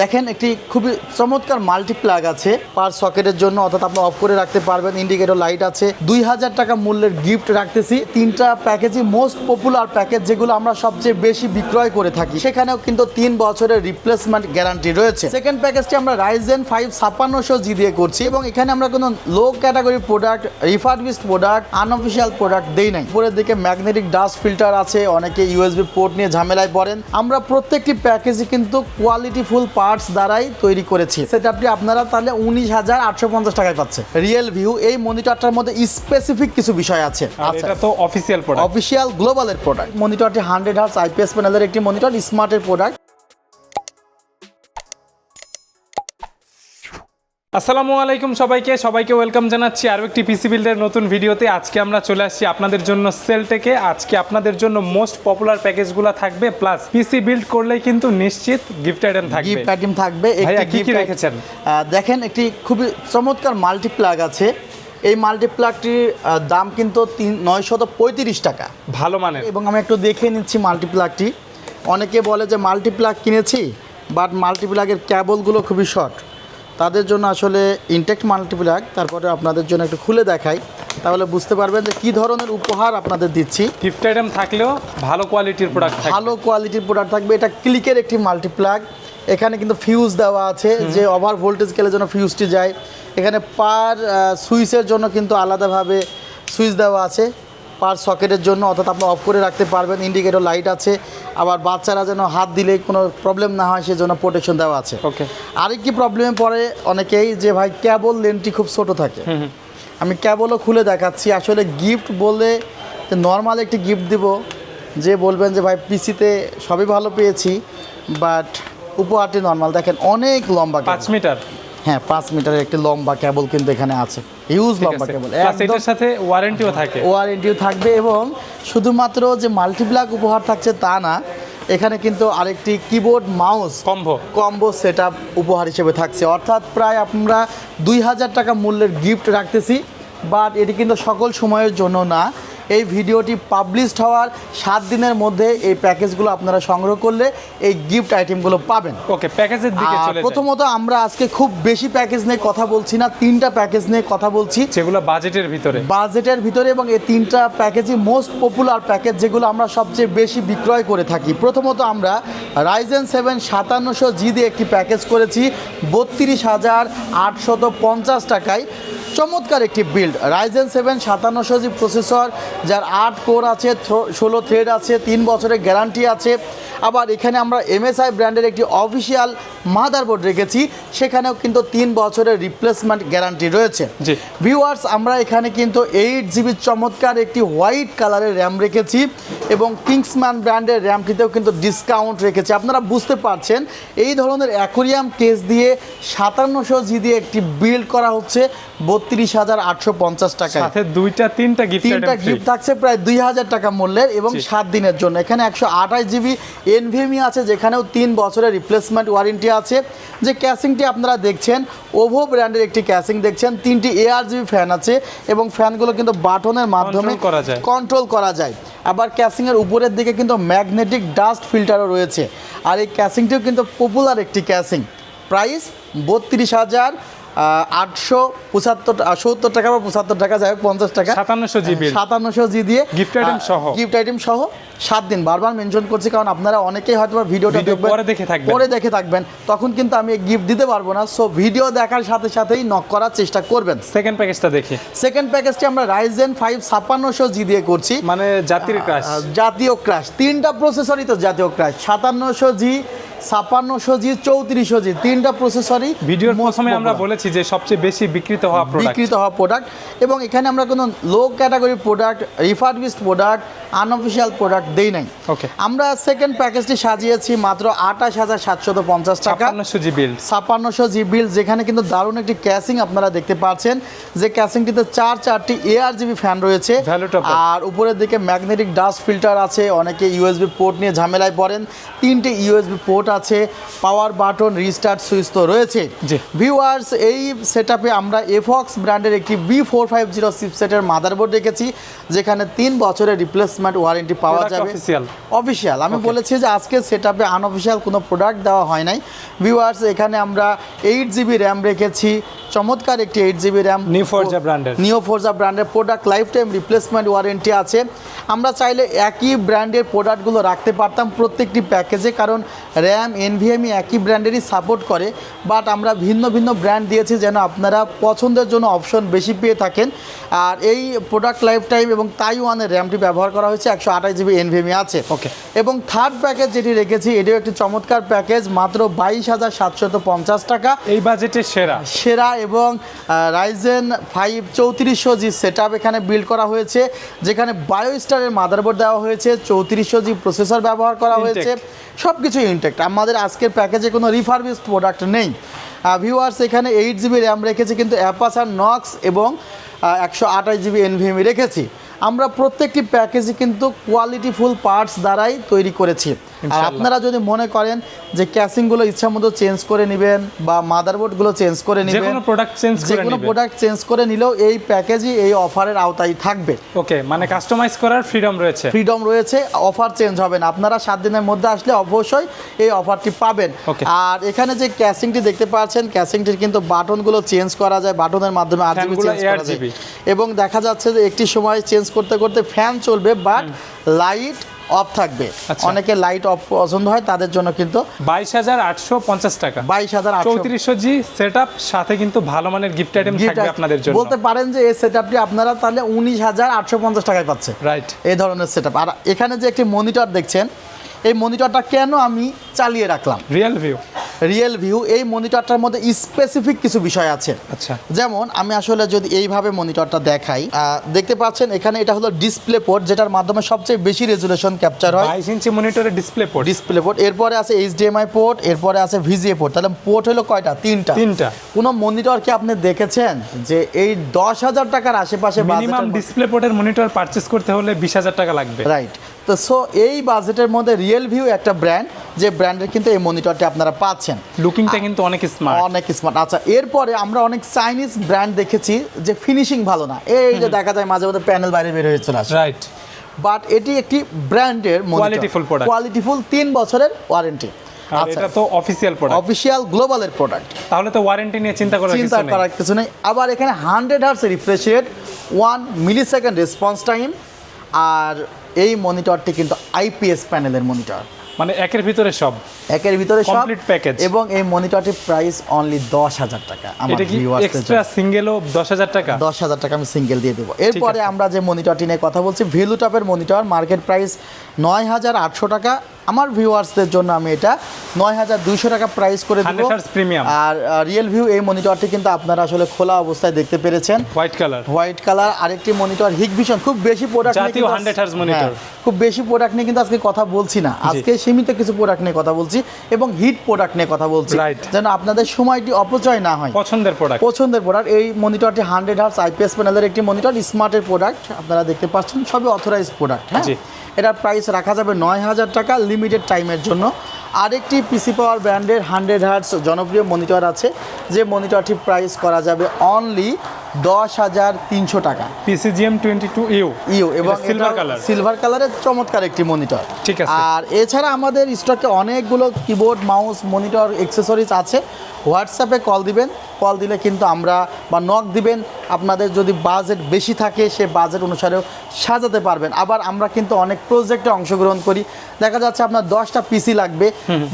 দেখেন, একটি খুবই চমৎকার মাল্টি প্লাগ আছে পার সকেটের জন্য, অর্থাৎ আপনি অফ করে রাখতে পারবেন ইন্ডিকেটর লাইট আছে। দুই হাজার টাকা মূল্যের গিফট রাখতেছি। তিনটা প্যাকেজই মোস্ট পপুলার প্যাকেজ যেগুলো আমরা সবচেয়ে বেশি বিক্রয় করে থাকি। সেখানেও কিন্তু তিন বছরের রিপ্লেসমেন্ট গ্যারান্টি রয়েছে। সেকেন্ড প্যাকেজটি আমরা রাইজেন ফাইভ ছাপ্পান্নশো জি দিয়ে করছি এবং এখানে আমরা কোনো low category product refurbished product unofficial product দেই নাই। উপরের দিকে ম্যাগনেটিক ডাস্ট ফিল্টার আছে, অনেকে ইউএসবি পোর্ট নিয়ে ঝামেলায় পড়েন। আমরা প্রত্যেকটি প্যাকেজই কিন্তু কোয়ালিটিফুল পার্টস দ্বারাই তৈরি করেছি। সেটা আপনি আপনারা তাহলে উনিশ হাজার আটশো পঞ্চাশ টাকায় পাচ্ছে। রিয়েল ভিউ এই মনিটরটার মধ্যে স্পেসিফিক কিছু বিষয় আছে। আচ্ছা। তো অফিসিয়াল প্রোডাক্ট অফিসিয়াল গ্লোবালের প্রোডাক্ট মনিটরটি হান্ড্রেড হার্স আইপিএস প্যানেলের একটি মনিটর স্মার্টের প্রোডাক্ট আসসালামু আলাইকুম সবাইকে সবাইকে ওয়েলকাম জানাচ্ছি আরও একটি পিসি বিল্ডের নতুন ভিডিওতে। আজকে আমরা চলে আসছি আপনাদের জন্য সেল থেকে আজকে আপনাদের জন্য মোস্ট পপুলার প্যাকেজগুলো থাকবে প্লাস পিসি বিল্ড করলেই কিন্তু নিশ্চিত গিফট আইটেম থাকবে। গিফট আইটেম থাকবে কি কি রেখেছেন? দেখেন একটি খুবই চমৎকার মাল্টি প্লাগ আছে। এই মাল্টি প্লাগটির দাম কিন্তু তিন নয়শত পঁয়ত্রিশ টাকা। ভালো মানের। এবং আমি একটু দেখে নিচ্ছি মাল্টিপ্লাগটি অনেকে বলে যে মাল্টিপ্লাগ কিনেছি বাট মাল্টিপ্লাগের ক্যাবলগুলো খুবই শর্ট তাদের জন্য আসলে ইনটেক্ট মাল্টিপ্লাগ তারপরে আপনাদের জন্য একটু খুলে দেখাই। তাহলে বুঝতে পারবেন যে কী ধরনের উপহার আপনাদের দিচ্ছি। গিফট আইটেম থাকলেও ভালো কোয়ালিটির প্রোডাক্ট ভালো কোয়ালিটির প্রোডাক্ট থাকবে। এটা ক্লিকের একটি মাল্টিপ্লাগ এখানে কিন্তু ফিউজ দেওয়া আছে যে ওভার ভোল্টেজ গেলে যেন ফিউজটি যায়। এখানে পার সুইচের জন্য কিন্তু আলাদাভাবে সুইচ দেওয়া আছে। পার সকেটের জন্য অর্থাৎ আপনি অফ করে রাখতে পারবেন। ইন্ডিকেটর লাইট আছে। আবার বাচ্চারা যেন হাত দিলে কোনো প্রবলেম না হয় সেজন্য প্রোটেকশন দেওয়া আছে। ওকে আরেকটি প্রবলেমে পড়ে অনেকেই যে ভাই ক্যাবল লেনটি খুব ছোট থাকে। আমি ক্যাবলও খুলে দেখাচ্ছি। আসলে গিফট বলে যে নর্মাল একটি গিফট দিব যে বলবেন যে ভাই পিসিতে সবই ভালো পেয়েছি বাট উপহারটি নর্মাল দেখেন অনেক লম্বা পাঁচ মিটার হ্যাঁ পাঁচ মিটারের একটি লম্বা কেবল কিন্তু এখানে আছে। হিউজ লম্বা কেবল এটার সাথে ওয়ারেন্টিও থাকে। ওয়ারেন্টিও থাকবে এবং শুধুমাত্র যে মাল্টিপ্লাগ উপহার থাকছে তা না এখানে কিন্তু আরেকটি keyboard mouse combo combo set উপহার হিসেবে থাকছে। অর্থাৎ প্রায় আমরা দুই হাজার টাকা মূল্যের গিফট রাখতেছি বাট এটি কিন্তু সকল সময়ের জন্য না। এই ভিডিওটি পাবলিশড হওয়ার সাত দিনের মধ্যে এই প্যাকেজগুলো আপনারা সংগ্রহ করলে এই গিফট আইটেমগুলো পাবেন। ওকে প্যাকেজের দিকে চলে প্রথমত আমরা আজকে খুব বেশি প্যাকেজ নিয়ে কথা বলছি না তিনটা প্যাকেজ নিয়ে কথা বলছি। যেগুলো বাজেটের ভিতরে। বাজেটের ভিতরে এবং এই তিনটা প্যাকেজই মোস্ট পপুলার প্যাকেজ যেগুলো আমরা সবচেয়ে বেশি বিক্রয় করে থাকি। প্রথমত আমরা রাইজেন সেভেন সাতান্নশো জি দিয়ে একটি প্যাকেজ করেছি বত্রিশ হাজার আটশত পঞ্চাশ টাকায়। চমৎকার একটি বিল্ড রাইজেন সেভেন সাতান্নশো জি প্রসেসর যার আট কোর আছে ষোলো থ্রেড আছে তিন বছরের গ্যারান্টি আছে। আবার এখানে আমরা এমএসআই ব্র্যান্ডের একটি অফিসিয়াল মাদারবোর্ড রেখেছি সেখানেও কিন্তু তিন বছরের রিপ্লেসমেন্ট গ্যারান্টি রয়েছে। ভিউয়ার্স আমরা এখানে কিন্তু এইট জিবির চমৎকার একটি হোয়াইট কালারের র্যাম রেখেছি এবং কিংসম্যান ব্র্যান্ডের র্যামটিতেও কিন্তু ডিসকাউন্ট রেখেছি। আপনারা বুঝতে পারছেন এই ধরনের অ্যাকোরিয়াম কেস দিয়ে সাতান্নশো জি দিয়ে একটি বিল্ড করা হচ্ছে। বত্রিশ হাজার আটশো পঞ্চাশ সাথে দুইটা তিনটা গিফট তিনটা গিফট থাকছে প্রায় দুই হাজার টাকা মূল্যের এবং সাত দিনের জন্য। এখানে একশো আঠাশ জিবি এনভিএমই আছে যেখানেও তিন বছরের রিপ্লেসমেন্ট ওয়ারেন্টি আছে। যে ক্যাসিংটি আপনারা দেখছেন ওভো ব্র্যান্ডের একটি ক্যাসিং দেখছেন তিনটি এআর জিবি ফ্যান আছে এবং ফ্যানগুলো কিন্তু বাটনের মাধ্যমে করা যায়। কন্ট্রোল করা যায়। আবার ক্যাসিংয়ের উপরের দিকে কিন্তু ম্যাগনেটিক ডাস্ট ফিল্টারও রয়েছে। আর এই ক্যাসিংটিও কিন্তু পপুলার একটি ক্যাসিং প্রাইস বত্রিশ হাজার আটশো পঁচাত্তর সত্তর টাকা বা পঁচাত্তর টাকা যাই হোক পঞ্চাশ টাকা। সাতান্নশো জিবি সাতান্নশো জি দিয়ে Gift item সহ। গিফট আইটেম সহ সাত দিন। বারবার মেনশন করছি কারণ আপনারা অনেকেই হয়তো ভিডিওটা পরে দেখে থাকবেন। পরে দেখে থাকবেন। তখন কিন্তু আমি গিফট দিতে পারব না। সো ভিডিও দেখার সাথে সাথেই নক করার চেষ্টা করবেন। সেকেন্ড প্যাকেজটা দেখি। সেকেন্ড প্যাকেজটি আমরা রাইজেন ফাইভ ছাপ্পান্নশো জি দিয়ে করছি। মানে জাতির ক্রাশ জাতীয় ক্রাশ তিনটা প্রসেসরই তো জাতীয় ক্রাশ সাতান্নশো জি ছাপ্পান্নশো জি চৌত্রিশশো জি তিনটা প্রসেসরই ভিডিওর প্রথমে আমরা বলেছি যে সবচেয়ে বেশি বিক্রিত হওয়া বিক্রিত হওয়া প্রোডাক্ট এবং এখানে আমরা কোনো low category product refurbished product unofficial product দেই নাই। Okay. আমরা সেকেন্ড প্যাকেজটি সাজিয়েছি মাত্র আঠাশ হাজার সাতশত পঞ্চাশ টাকা। ছাপ্পান্নশো জি বিল ছাপ্পান্নশো জি বিল যেখানে কিন্তু দারুণ একটি ক্যাসিং আপনারা দেখতে পাচ্ছেন। যে ক্যাসিংটিতে চার চারটি এআর জিবি ফ্যান রয়েছে। আর উপরের দিকে ম্যাগনেটিক ডাস্ট ফিল্টার আছে। অনেকে ইউএসবি পোর্ট নিয়ে ঝামেলায় পড়েন। তিনটে ইউএসবি পোর্ট আছে পাওয়ার বাটন রিস্টার্ট সুইচ তো রয়েছে। ভিউয়ার্স এই সেটআপে আমরা এফক্স ব্র্যান্ডের একটি বি ফোর ফাইভ জিরো চিপসেটের মাদারবোর্ড রেখেছি যেখানে তিন বছরের রিপ্লেসমেন্ট ওয়ারেন্টি পাওয়া যাবে। অফিসিয়াল আমি বলেছি যে আজকে সেটআপে আনঅফিসিয়াল কোনো প্রোডাক্ট দেওয়া হয় নাই। ভিউয়ার্স এখানে আমরা এইট জিবি র্যাম রেখেছি চমৎকার একটি eight GB RAM New Forza ব্র্যান্ডের নিউ ফোরজা ব্র্যান্ডের product life time replacement warranty আছে। আমরা চাইলে একই ব্র্যান্ডের প্রোডাক্টগুলো রাখতে পারতাম প্রত্যেকটি প্যাকেজে কারণ র্যাম এনভিএমই একই ব্র্যান্ডেরই সাপোর্ট করে বাট আমরা ভিন্ন ভিন্ন ব্র্যান্ড দিয়েছি যেন আপনারা পছন্দের জন্য অপশন বেশি পেয়ে থাকেন। আর এই প্রোডাক্ট লাইফ টাইম এবং তাইওয়ানের র্যামটি ব্যবহার করা হয়েছে একশো আঠাশ জিবি এনভিএমই আছে। ওকে এবং থার্ড প্যাকেজ যেটি রেখেছি এটিও একটি চমৎকার প্যাকেজ মাত্র বাইশ হাজার সাতশত পঞ্চাশ টাকা। এই বাজেটের সেরা। সেরা এবং রাইজেন ফাইভ চৌত্রিশশো জি সেট এখানে বিল্ড করা হয়েছে যেখানে বায়ো স্টারের মাদারবোর্ড দেওয়া হয়েছে চৌত্রিশশো জি প্রসেসর ব্যবহার করা হয়েছে। সব কিছু ইনটেক্ট আমাদের আজকের প্যাকেজে কোনো রিফারবিসড প্রোডাক্ট নেই। ভিউয়ার্স এখানে এইট জিবি র্যাম রেখেছি, কিন্তু অ্যাপাসার নক্স এবং একশো আঠাশ জিবি এনভিএমি রেখেছি। আমরা প্রত্যেকটি প্যাকেজই কিন্তু কোয়ালিটিফুল পার্টস দ্বারাই তৈরি করেছি। আর আপনারা যদি মনে করেন যে ক্যাসিংগুলো ইচ্ছা মতো চেঞ্জ করে নেবেন বা মাদারবোর্ডগুলো চেঞ্জ করে নেবেন কোনো প্রোডাক্ট চেঞ্জ যে করে কোনো প্রোডাক্ট চেঞ্জ করে নিলেও এই প্যাকেজই এই অফারের আওতায় থাকবে। ওকে মানে কাস্টমাইজ করার ফ্রিডম রয়েছে। ফ্রিডম রয়েছে অফার চেঞ্জ হবে না। আপনারা সাত দিনের মধ্যে আসলে অবশ্যই এই অফারটি পাবেন। আর এখানে যে ক্যাসিংটি দেখতে পাচ্ছেন ক্যাসিংটির কিন্তু বাটনগুলো চেঞ্জ করা যায় বাটনের মাধ্যমে আর ফ্যানগুলো চেঞ্জ করা যায়। এবং দেখা যাচ্ছে যে একটি সময় চেঞ্জ করতে করতে ফ্যান চলবে বাট লাইট অফ থাকবে। আচ্ছা। অনেকে লাইট অফ পছন্দ হয় তাদের জন্য কিন্তু বাইশ হাজার আটশো পঞ্চাশ টাকা। বাইশ হাজার চৌত্রিশশো জি সেট সাথে কিন্তু ভালো মানের গিফট আইটেম গিফট থাকবে আপনাদের জন্য। বলতে পারেন যে এই সেটআপটি আপনারা তাহলে উনিশ হাজার আটশো পঞ্চাশ টাকায় পাচ্ছে। রাইট এই ধরনের সেটআপ আর এখানে যে একটি মনিটর দেখছেন এই মনিটরটা কেন আমি চালিয়ে রাখলাম? রিয়েল ভিউ রিয়েল ভিউ এই মনিটরটার মধ্যে স্পেসিফিক কিছু বিষয় আছে। আচ্ছা। যেমন আমি আসলে যদি এইভাবে মনিটরটা দেখাই দেখতে পাচ্ছেন এখানে এটা হলো ডিসপ্লে পোর্ট যেটার মাধ্যমে সবচেয়ে বেশি রেজুলেশন ক্যাপচার হয়। বাইশ ইঞ্চি মনিটরে ডিসপ্লে পোর্ট ডিসপ্লে পোর্ট এরপরে আছে এইচডিএমআই পোর্ট এরপরে আছে ভিজিএ পোর্ট তাহলে পোর্ট হলো কয়টা? তিনটা। তিনটা। কোনো মনিটর কি আপনি দেখেছেন? যে এই দশ হাজার টাকার আশেপাশে মিনিমাম ডিসপ্লে পোর্টের মনিটর পারচেস করতে হলে বিশ হাজার টাকা লাগবে। রাইট তো সো এই বাজেটের মধ্যে রিয়েল ভিউ একটা ব্র্যান্ড যে ব্র্যান্ডের কিন্তু এই মনিটরটি আপনারা পাচ্ছেন। লুকিংটা কিন্তু অনেক স্মার্ট অনেক স্মার্ট আচ্ছা এরপরে আমরা অনেক চাইনিজ ব্র্যান্ড দেখেছি যে ফিনিশিং ভালো না। এই যে দেখা যায় মাঝে মাঝে প্যানেল বাইরে বের হয়ে চলে আসে। রাইট বাট এটি একটি ব্র্যান্ডের Qualityful প্রোডাক্ট কোয়ালিটিফুল তিন বছরের ওয়ারেন্টি আর আচ্ছা এটা তো অফিসিয়াল প্রোডাক্ট অফিসিয়াল গ্লোবালের প্রোডাক্ট তাহলে তো ওয়ারেন্টি নিয়ে চিন্তা করার চিন্তা করার কিছু নেই। আবার এখানে hundred hertz refresh rate one millisecond response time আর এই মনিটরটি কিন্তু আইপিএস প্যানেলের মনিটর। মানে একের ভিতরে সব। একের ভিতরে সব। কমপ্লিট প্যাকেজ এবং এই মনিটরটির প্রাইস অনলি দশ হাজার টাকা। আমাদের এটা কি এক্সট্রা সিঙ্গেলও দশ হাজার টাকা? দশ হাজার টাকা আমি সিঙ্গেল দিয়ে দেবো। এরপরে আমরা যে মনিটরটি নিয়ে কথা বলছি ভ্যালু টপের মনিটর মার্কেট প্রাইস নয় হাজার আটশো টাকা আমার ভিউয়ার্সদের জন্য আমি এটা নয় হাজার দুইশো টাকা প্রাইস করে দেবো। 100 Hz premium। আর রিয়েল ভিউ এই মনিটরটি কিন্তু আপনারা আসলে খোলা অবস্থায় দেখতে পেরেছেন। হোয়াইট কালার হোয়াইট কালার আরেকটি মনিটর হিগভিশন খুব বেশি প্রোডাক্ট জাতীয় 100 Hz monitor। খুব বেশি প্রোডাক্ট নিয়ে কিন্তু আজকে কথা বলছি না। আজকে সীমিত কিছু প্রোডাক্ট নিয়ে কথা বলছি এবং হিট প্রোডাক্ট নিয়ে কথা বলছি. যেন আপনাদের সময়টি অপচয় না হয়। পছন্দের প্রোডাক্ট পছন্দের প্রোডাক্ট এই মনিটরটি হান্ড্রেড হার্স আইপিএস প্যানেলের একটি মনিটর স্মার্টের প্রোডাক্ট আপনারা দেখতে পাচ্ছেন সবই অথরাইজ প্রোডাক্ট হ্যাঁ? এটার প্রাইস রাখা যাবে নয় হাজার টাকা লিমিটেড টাইমের জন্য। আরেকটি পিসি পাওয়ার ব্র্যান্ডের হান্ড্রেড হার্টস জনপ্রিয় মনিটর আছে। যে মনিটরটি প্রাইস করা যাবে অনলি দশ হাজার তিনশো টাকা। PCGM twenty two U U এবং সিলভার কালার সিলভার কালারের চমৎকার একটি মনিটর ঠিক আছে। আর এছাড়া আমাদের স্টকে অনেকগুলো কিবোর্ড মাউস মনিটর এক্সেসরিজ আছে। হোয়াটসঅ্যাপে কল দিবেন। কল দিলে কিন্তু আমরা বা নক দিবেন। আপনাদের যদি বাজেট বেশি থাকে সে বাজেট অনুসারেও সাজাতে পারবেন। আবার আমরা কিন্তু অনেক প্রজেক্টে অংশগ্রহণ করি। দেখা যাচ্ছে আপনার দশটা পিসি লাগবে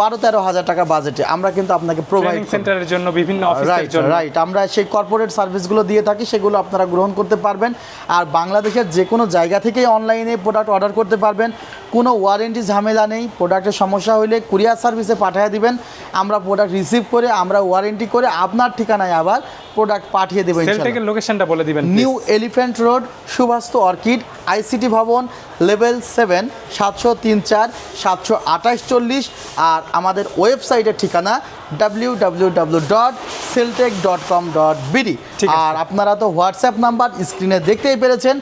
বারো তেরো হাজার টাকা বাজেটে আমরা কিন্তু আপনাকে প্রোভাইড সেন্টারের জন্য বিভিন্ন রাইট রাইট আমরা সেই কর্পোরেট সার্ভিসগুলো দিয়ে থাকি সেগুলো আপনারা গ্রহণ করতে পারবেন। আর বাংলাদেশের যে কোনো জায়গা থেকেই অনলাইনে প্রোডাক্ট অর্ডার করতে পারবেন। কোনো ওয়ারেন্টি ঝামেলা নেই। প্রোডাক্টের সমস্যা হলে কুরিয়ার সার্ভিসে পাঠিয়ে দিবেন। আমরা প্রোডাক্ট রিসিভ করে আমরা ওয়ারেন্টি করে আপনার ঠিকানায় আবার প্রোডাক্ট পাঠিয়ে দেবেন লোকেশনটা বলে দিবেন new Elephant road Suvastu orchid ICT ভবন লেভেল সেভেন সাতশো তিন চার সাতশো আঠাশ চল্লিশ আর আমাদের ওয়েবসাইটের ঠিকানা W W W dot Celltech dot com dot BD আর আপনারা তো হোয়াটসঅ্যাপ নাম্বার স্ক্রিনে দেখতেই পেরেছেন।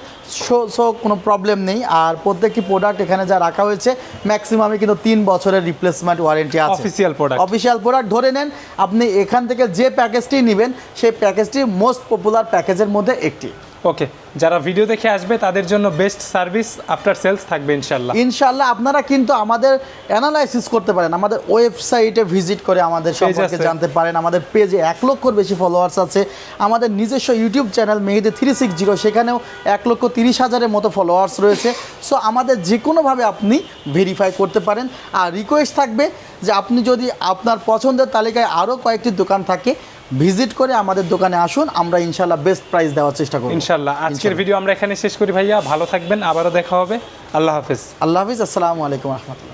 সো সো কোনো প্রবলেম নেই। আর প্রত্যেকটি প্রোডাক্ট এখানে যা রাখা হয়েছে ম্যাক্সিমামে কিন্তু তিন বছরের রিপ্লেসমেন্ট ওয়ারেন্টি আছে। অফিসিয়াল প্রোডাক্ট অফিসিয়াল প্রোডাক্ট ধরে নেন আপনি এখান থেকে যে প্যাকেজটি নেবেন সেই প্যাকেজটি মোস্ট পপুলার প্যাকেজের মধ্যে একটি। ওকে যারা ভিডিও দেখে আসবে তাদের জন্য বেস্ট সার্ভিস আফটার সেলস থাকবে ইনশাল্লাহ ইনশাল্লাহ আপনারা কিন্তু আমাদের অ্যানালাইসিস করতে পারেন। আমাদের ওয়েবসাইটে ভিজিট করে আমাদের সম্পর্কে জানতে পারেন। আমাদের পেজে এক লক্ষর বেশি ফলোয়ার্স আছে। আমাদের নিজস্ব YouTube channel Mehedi three six zero সেখানেও এক লক্ষ তিরিশ হাজারের মতো ফলোয়ার্স রয়েছে। সো আমাদের যে কোনোভাবে আপনি ভেরিফাই করতে পারেন। আর রিকোয়েস্ট থাকবে যে আপনি যদি আপনার পছন্দের তালিকায় আরও কয়েকটি দোকান থাকে ভিজিট করে আমাদের দোকানে আসুন আমরা ইনশাল্লাহ বেস্ট প্রাইস দেওয়ার চেষ্টা করব। ইনশাল্লাহ আজকের ভিডিও আমরা এখানে শেষ করি ভাইয়া। ভালো থাকবেন আবারও দেখা হবে। আল্লাহ হাফিজ। আল্লাহ হাফিজ আসসালামু আলাইকুম রহমতুল্লাহ।